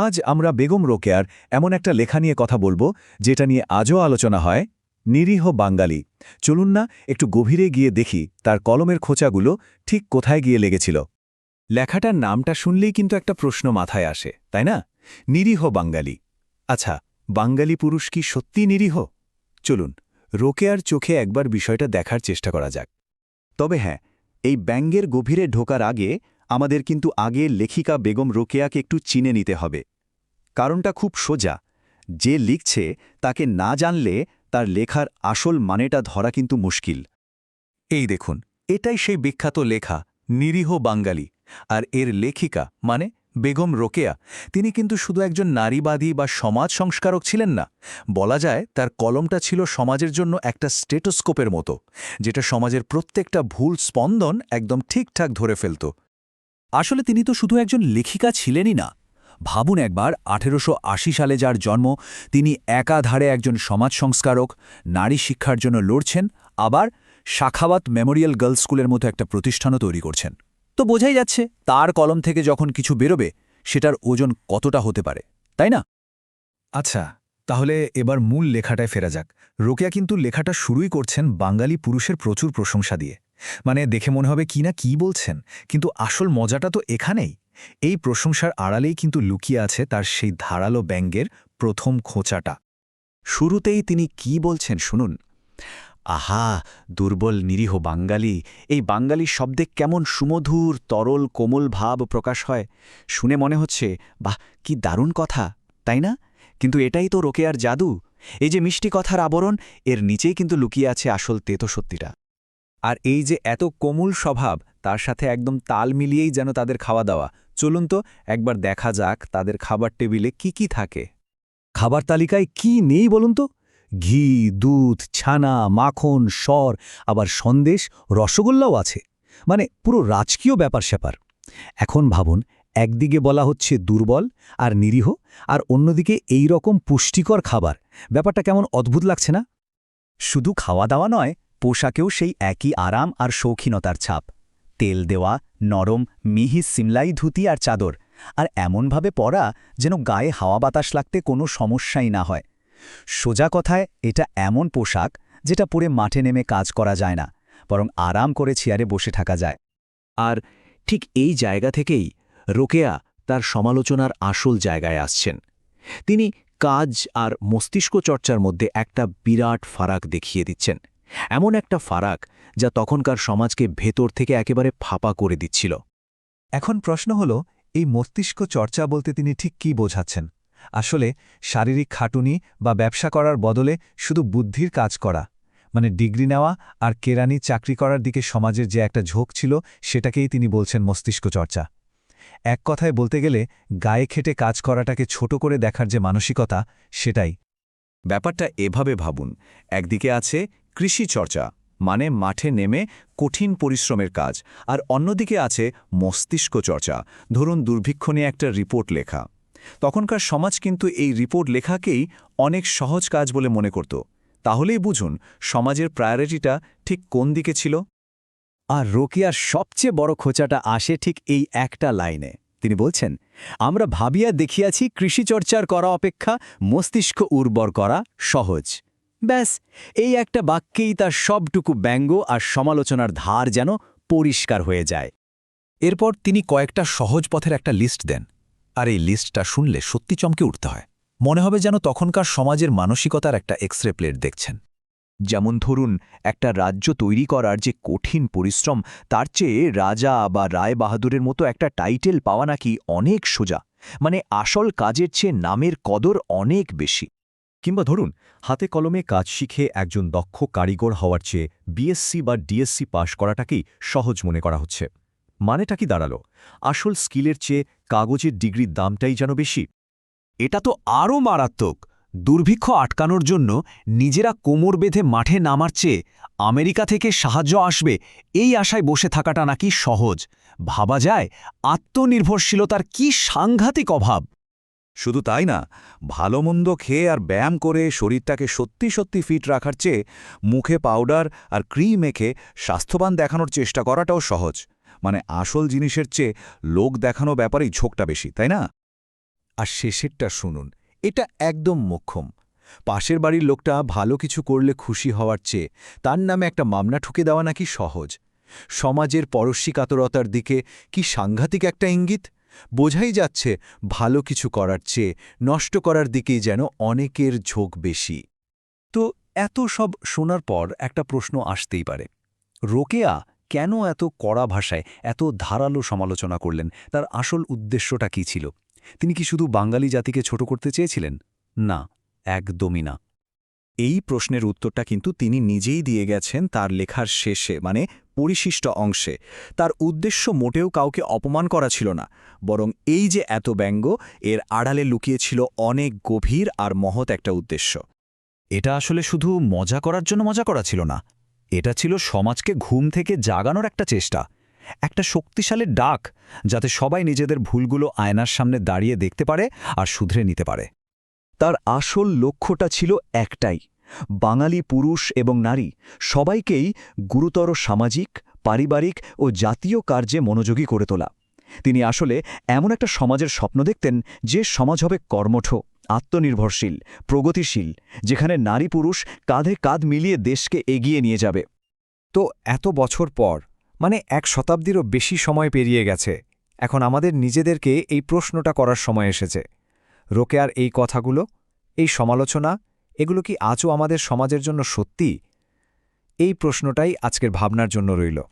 আজ আমরা বেগম রোকেয়ার এমন একটা লেখা নিয়ে কথা বলব, যেটা নিয়ে আজও আলোচনা হয়, নিরীহ বাঙ্গালি চলুন না, একটু গভীরে গিয়ে দেখি তার কলমের খোঁচাগুলো ঠিক কোথায় গিয়ে লেগেছিল। লেখাটার নামটা শুনলেই কিন্তু একটা প্রশ্ন মাথায় আসে, তাই না? নিরীহ বাঙ্গালি আচ্ছা বাঙ্গালি পুরুষ কি সত্যি নিরীহ? চলুন, রোকেয়ার চোখে একবার বিষয়টা দেখার চেষ্টা করা যাক। তবে হ্যাঁ এই ব্যঙ্গের গভীরে ঢোকার আগে আমাদের কিন্তু আগে লেখিকা বেগম রোকেয়াকে একটু চিনে নিতে হবে। কারণটা খুব সোজা। যে লিখছে, তাকে না জানলে তার লেখার আসল মানেটা ধরা কিন্তু মুশকিল। এই দেখুন, এটাই সেই বিখ্যাত লেখা, নিরীহ বাঙ্গালি আর এর লেখিকা মানে বেগম রোকেয়া। তিনি কিন্তু শুধু একজন নারীবাদী বা সমাজ সংস্কারক ছিলেন না। বলা যায় তার কলমটা ছিল সমাজের জন্য একটা স্টেটোস্কোপের মতো, যেটা সমাজের প্রত্যেকটা ভুল স্পন্দন একদম ঠিকঠাক ধরে ফেলত। আসলে তিনি তো শুধু একজন লেখিকা ছিলেনই না। ভাবুন একবার, আঠেরোশো আশি সালে যার জন্ম, তিনি একাধারে একজন সমাজ সংস্কারক, নারী শিক্ষার জন্য লড়ছেন, আবার শাখাবাত মেমোরিয়াল গার্লস স্কুলের মতো একটা প্রতিষ্ঠানও তৈরি করছেন। তো বোঝাই যাচ্ছে, তার কলম থেকে যখন কিছু বেরোবে, সেটার ওজন কতটা হতে পারে, তাই না? আচ্ছা তাহলে এবার মূল লেখাটায় ফেরা যাক। রোকেয়া কিন্তু লেখাটা শুরুই করছেন বাঙালি পুরুষের প্রচুর প্রশংসা দিয়ে। মানে দেখে মনে হবে কি না কি বলছেন। কিন্তু আসল মজাটা তো এখানেই। এই প্রশংসার আড়ালেই কিন্তু লুকিয়ে আছে তার সেই ধারালো ব্যঙ্গের প্রথম খোঁচাটা। শুরুতেই তিনি কি বলছেন শুনুন। আহা, দুর্বল নিরীহ বাঙ্গালি এই বাঙ্গালি শব্দে কেমন সুমধুর, তরল, কোমল ভাব প্রকাশ হয়। শুনে মনে হচ্ছে, বাহ, কি দারুণ কথা, তাই না? কিন্তু এটাই তো রোকেয়ার জাদু। এই যে মিষ্টি কথার আবরণ, এর নিচেই কিন্তু লুকিয়ে আছে আসল তেতো সত্যিটা আর এই যে এত কোমল স্বভাব, তার সাথে একদম তাল মিলিয়েই যেন তাদের খাওয়া দাওয়া। চলুন তো, একবার দেখা যাক তাদের খাবার টেবিলে কি কি থাকে। খাবার তালিকায় কি নেই বলুন তো? ঘি, দুধ, ছানা, মাখন সর আবার সন্দেশ, রসগোল্লাও আছে। মানে পুরো রাজকীয় ব্যাপার স্যাপার এখন ভাবুন, একদিকে বলা হচ্ছে দুর্বল আর নিরীহ, আর অন্যদিকে এই রকম পুষ্টিকর খাবার। ব্যাপারটা কেমন অদ্ভুত লাগছে না? শুধু খাওয়া দাওয়া নয় পোশাকেও সেই একই আরাম আর শৌখিনতার ছাপ। তেল দেওয়া, নরম, মিহি সিমলাই ধুতি আর চাদর। আর এমনভাবে পরা যেন গায়ে হাওয়া বাতাস লাগতে কোনো সমস্যাই না হয়। সোজা কথায়, এটা এমন পোশাক যেটা পরে মাঠে নেমে কাজ করা যায় না, বরং আরাম করে চেয়ারে বসে থাকা যায়। আর ঠিক এই জায়গা থেকেই রোকেয়া তার সমালোচনার আসল জায়গায় আসছেন। তিনি কাজ আর মস্তিষ্ক চর্চার মধ্যে একটা বিরাট ফারাক দেখিয়ে দিচ্ছেন। এমন একটা ফারাক যা তখনকার সমাজকে ভেতর থেকে একেবারে ফাঁপা করে দিচ্ছিল। এখন প্রশ্ন হল, এই মস্তিষ্ক চর্চা বলতে তিনি ঠিক কি বোঝাচ্ছেন? আসলে শারীরিক খাটুনি বা ব্যবসা করার বদলে শুধু বুদ্ধির কাজ করা মানে ডিগ্রি নেওয়া আর কেরানি চাকরি করার দিকে সমাজের যে একটা ঝোঁক ছিল সেটাকেই তিনি বলছেন মস্তিষ্ক চর্চা। এক কথায় বলতে গেলে, গায়ে খেটে কাজ করাটাকে ছোট করে দেখার যে মানসিকতা, সেটাই। ব্যাপারটা এভাবে ভাবুন, একদিকে আছে কৃষি চর্চা মানে মাঠে নেমে কঠিন পরিশ্রমের কাজ, আর অন্যদিকে আছে মস্তিষ্ক চর্চা। ধরুন দুর্ভিক্ষ নিয়ে একটা রিপোর্ট লেখা। তখনকার সমাজ কিন্তু এই রিপোর্ট লেখাকেই অনেক সহজ কাজ বলে মনে করত। তাহলেই বুঝুন, সমাজের প্রায়োরিটিটা ঠিক কোন দিকে ছিল। আর রোকিয়ার সবচেয়ে বড় খোঁচাটা আসে ঠিক এই একটা লাইনে। তিনি বলছেন, আমরা ভাবিয়া দেখিয়াছি কৃষিচর্চার করা অপেক্ষা মস্তিষ্ক উর্বর করা সহজ। ব্যাস, এই একটা বাক্যেই তার সবটুকু ব্যঙ্গ আর সমালোচনার ধার যেন পরিষ্কার হয়ে যায়। এরপর তিনি কয়েকটা সহজ পথের একটা লিস্ট দেন, আর এই লিস্টটা শুনলে সত্যি চমকে উঠতে হয়। মনে হবে যেন তখনকার সমাজের মানসিকতার একটা এক্সরে প্লেট দেখছেন। যেমন ধরুন, একটা রাজ্য তৈরি করার যে কঠিন পরিশ্রম, তার চেয়ে রাজা বা রায় বাহাদুরের মতো একটা টাইটেল পাওয়া নাকি অনেক সোজা। মানে আসল কাজের চেয়ে নামের কদর অনেক বেশি। কিংবা ধরুন, হাতে কলমে কাজ শিখে একজন দক্ষ কারিগর হওয়ার চেয়ে বিএসসি বা ডিএসসি পাশ করাটাকেই সহজ মনে করা হচ্ছে। মানেটা কি দাঁড়াল? আসল স্কিলের চেয়ে কাগজের ডিগ্রির দামটাই যেন বেশি। এটা তো আরও মারাত্মক। দুর্ভিক্ষ আটকানোর জন্য নিজেরা কোমর বেঁধে মাঠে নামার চেয়ে আমেরিকা থেকে সাহায্য আসবে এই আশায় বসে থাকাটা নাকি সহজ। ভাবা যায়, আত্মনির্ভরশীলতার কি সাংঘাতিক অভাব! শুধু তাই না, ভালো মন্দ খেয়ে আর ব্যায়াম করে শরীরটাকে সত্যি সত্যি ফিট রাখার চেয়ে মুখে পাউডার আর ক্রিম মেখে স্বাস্থ্যবান দেখানোর চেষ্টা করাটাও সহজ। মানে আসল জিনিসের চেয়ে লোক দেখানো ব্যাপারেই ঝোঁকটা বেশি, তাই না? আর শেষেরটা শুনুন, এটা একদম মোক্ষম। পাশের বাড়ির লোকটা ভালো কিছু করলে খুশি হওয়ার চেয়ে তার নামে একটা মামলা ঠুকে দেওয়া নাকি সহজ? সমাজের পরশ্রী কাতরতার দিকে কি সাংঘাতিক একটা ইঙ্গিত? বোঝাই যাচ্ছে, ভালো কিছু করার চেয়ে নষ্ট করার দিকেই যেন অনেকের ঝোঁক বেশি। তো এত সব শোনার পর একটা প্রশ্ন আসতেই পারে। রোকেয়া কেন এত কড়া ভাষায় এত ধারালো সমালোচনা করলেন? তার আসল উদ্দেশ্যটা কী ছিল? তিনি কি শুধু বাঙালি জাতিকে ছোট করতে চেয়েছিলেন? না, একদমই না। এই প্রশ্নের উত্তরটা কিন্তু তিনি নিজেই দিয়ে গেছেন তার লেখার শেষে মানে পরিশিষ্ট অংশে। তার উদ্দেশ্য মোটেও কাউকে অপমান করা ছিল না, বরং এই যে এত ব্যঙ্গ, এর আড়ালে লুকিয়েছিল অনেক গভীর আর মহৎ একটা উদ্দেশ্য। এটা আসলে শুধু মজা করার জন্য মজা করা ছিল না, এটা ছিল সমাজকে ঘুম থেকে জাগানোর একটা চেষ্টা, একটা শক্তিশালী ডাক যাতে সবাই নিজেদের ভুলগুলো আয়নার সামনে দাঁড়িয়ে দেখতে পারে আর শুধরে নিতে পারে। তার আসল লক্ষ্যটা ছিল একটাই বাঙালি পুরুষ এবং নারী সবাইকেই গুরুতর সামাজিক, পারিবারিক ও জাতীয় কার্যে মনোযোগী করে তোলা। তিনি আসলে এমন একটা সমাজের স্বপ্ন দেখতেন যে সমাজ হবে কর্মঠ, আত্মনির্ভরশীল, প্রগতিশীল, যেখানে নারী পুরুষ কাঁধে কাঁধ মিলিয়ে দেশকে এগিয়ে নিয়ে যাবে। তো এত বছর পর মানে এক শতাব্দীরও বেশি সময় পেরিয়ে গেছে, এখন আমাদের নিজেদেরকে এই প্রশ্নটা করার সময় এসেছে। রোকেয়ার এই কথাগুলো, এই সমালোচনা এগুলো কি আজও আমাদের সমাজের জন্য সত্যি? এই প্রশ্নটাই আজকের ভাবনার জন্য রইল।